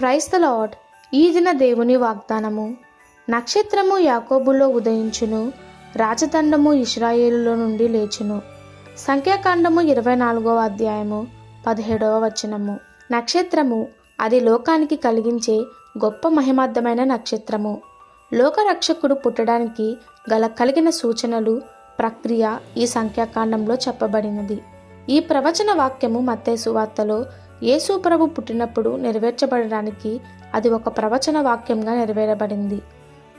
క్రైస్త lord. ఈ దిన దేవుని వాగ్దానము. నక్షత్రము యాకోబులో ఉదయించును. రాజదండము ఇస్రాయేలులో నుండి లేచును. సంఖ్యాకాండము ఇరవై నాలుగవ అధ్యాయము పదిహేడవ వచనము. నక్షత్రము అది లోకానికి కలిగించే గొప్ప మహిమార్థమైన నక్షత్రము. లోకరక్షకుడు పుట్టడానికి గల కలిగిన సూచనలు ప్రక్రియ ఈ సంఖ్యాకాండంలో చెప్పబడినది. ఈ ప్రవచన వాక్యము మత్తే సువార్తలో యేసు ప్రభు పుట్టినప్పుడు నెరవేర్చబడడానికి అది ఒక ప్రవచన వాక్యంగా నెరవేరబడింది.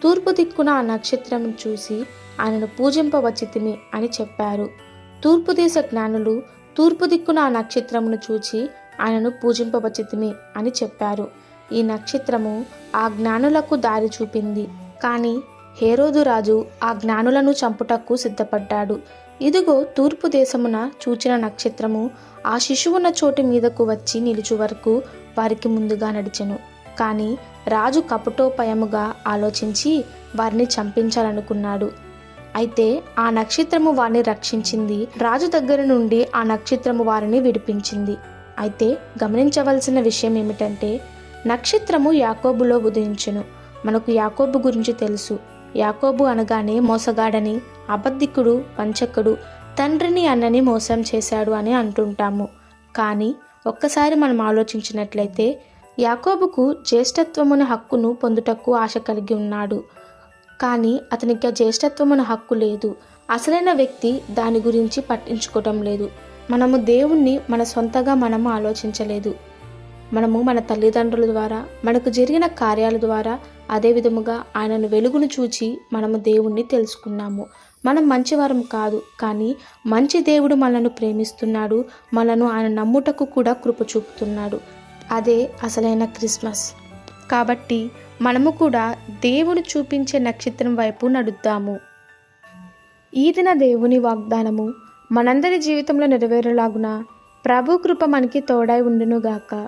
తూర్పు దిక్కున ఆ నక్షత్రం చూసి ఆయనను పూజింపవచ్చితిమి అని చెప్పారు. తూర్పు దేశ జ్ఞానులు తూర్పు దిక్కున ఆ నక్షత్రమును చూచి ఆయనను పూజింపవచ్చితిమి అని చెప్పారు. ఈ నక్షత్రము ఆ జ్ఞానులకు దారి చూపింది. కానీ హేరోదు రాజు ఆ జ్ఞానులను చంపుటకు సిద్ధపడ్డాడు. ఇదిగో తూర్పు దేశమున చూచిన నక్షత్రము ఆ శిశువున్న చోటు మీదకు వచ్చి నిలుచు వరకు వారికి ముందుగా నడిచెను. కానీ రాజు కపటోపయముగా ఆలోచించి వారిని చంపించాలనుకున్నాడు. అయితే ఆ నక్షత్రము వారిని రక్షించింది రాజు దగ్గర నుండి ఆ నక్షత్రము వారిని విడిపించింది. అయితే గమనించవలసిన విషయం ఏమిటంటే నక్షత్రము యాకోబులో ఉదయించును. మనకు యాకోబు గురించి తెలుసు. యాకోబు అనగానే మోసగాడని అబద్ధికుడు వంచకుడు తండ్రిని అన్నని మోసం చేశాడు అని అంటుంటాము. కానీ ఒక్కసారి మనం ఆలోచించినట్లయితే యాకోబుకు జ్యేష్ఠత్వమున హక్కును పొందుటకు ఆశ కలిగి ఉన్నాడు. కానీ అతనికి ఆ జ్యేష్ఠత్వమున హక్కు లేదు. అసలైన వ్యక్తి దాని గురించి పట్టించుకోవటం లేదు. మనము దేవుణ్ణి మన సొంతగా మనము ఆలోచించలేదు. మనము మన తల్లిదండ్రుల ద్వారా మనకు జరిగిన కార్యాల ద్వారా అదే విధముగా ఆయనను వెలుగును చూచి మనము దేవుణ్ణి తెలుసుకున్నాము. మనం మంచివారం కాదు కానీ మంచి దేవుడు మనను ప్రేమిస్తున్నాడు మనను ఆయన నమ్ముటకు కూడా కృప చూపుతున్నాడు. అదే అసలైన క్రిస్మస్. కాబట్టి మనము కూడా దేవుడు చూపించే నక్షత్రం వైపు నడుద్దాము. ఈ దిన దేవుని వాగ్దానము మనందరి జీవితంలో నెరవేరేలాగున ప్రభు కృప మనకి తోడై ఉండునుగాక.